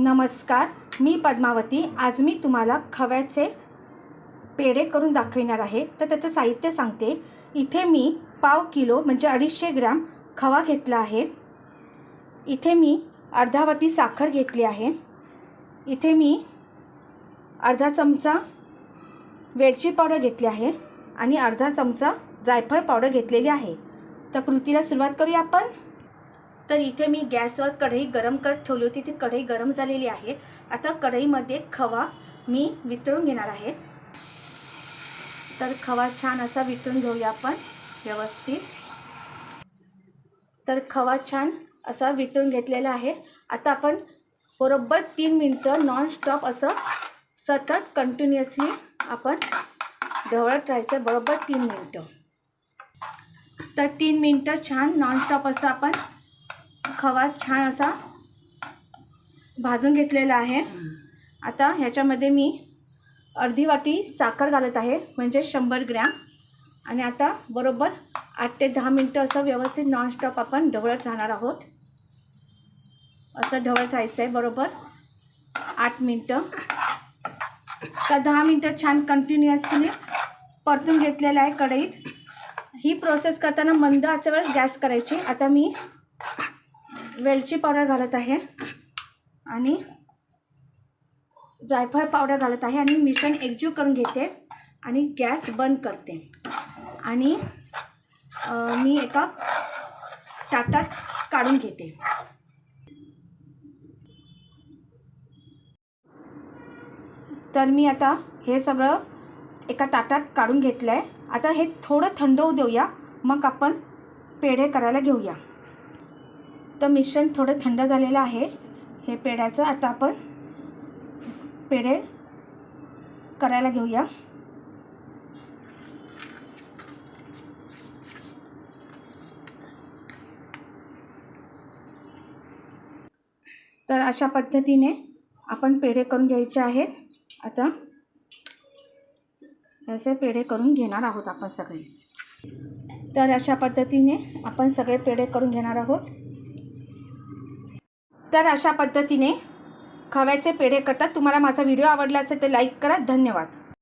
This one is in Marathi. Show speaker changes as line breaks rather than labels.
नमस्कार मी पद्मावती. आज मी तुम्हाला खव्याचे पेढे करून दाखविणार आहे. तर त्याचं साहित्य सांगते. इथे मी पाव किलो म्हणजे अडीचशे ग्रॅम खवा घेतला आहे. इथे मी अर्धा वाटी साखर घेतली आहे. इथे मी अर्धा चमचा वेलची पावडर घेतली आहे आणि अर्धा चमचा जायफळ पावडर घेतलेली आहे. तर कृतीला सुरुवात करूया आपण. तर इथे मी गॅसवर कढई गरम करत ठेवली होती. ती कढई गरम झालेली आहे. आता कढईमध्ये खवा मी वितळून घेणार आहे. तर खवा छान असा वितळून घेऊया आपण व्यवस्थित. तर खवा छान असा वितळून घेतलेला आहे. आता आपण बरोबर तीन मिनटं नॉनस्टॉप असं सतत कंटिन्युअसली आपण ढवळत राहायचं बरोबर तीन मिनटं. तर तीन मिनटं छान नॉनस्टॉप असं आपण खवा छान असा भाजून घेतलेला आहे. आता ह्याच्यामध्ये मी अर्धी वाटी साखर घालत आहे म्हणजे शंभर ग्रॅम. आणि आता बरोबर आठ ते दहा मिनटं असं व्यवस्थित नॉनस्टॉप आपण ढवळत राहणार आहोत. असं ढवळत राहायचं आहे बरोबर आठ मिनटं. तर दहा मिनटं छान कंटिन्युअसली परतून घेतलेलं आहे कढईत. ही प्रोसेस करताना मंद आचेवर गॅस करायची. आता मी वेलची पावडर घालत आहे. आणि जायफळ पावडर घालत आहे आणि मिश्रण एकजीव करून घेते आणि गॅस बंद करते. आणि मी एका ताटात काढून घेते. तर मी आता हे सगळं एका ताटात काढून घेतलं आहे आता हे थोडं थंड होऊ देऊया. मग आपण पेढे करायला घेऊया. तर मिश्रण थोडं थंड झालेलं आहे. हे पेढ्याचं आता आपण पेढे करायला घेऊया. तर अशा पद्धतीने आपण पेढे करून घ्यायचे आहेत. आता असे पेढे करून घेणार आहोत आपण सगळेच. तर अशा पद्धतीने आपण सगळे पेढे करून घेणार आहोत. तर अशा पद्धतीने खव्याचे पेढे करतात. तुम्हाला माझा व्हिडिओ आवडला असेल तर लाईक करा. धन्यवाद.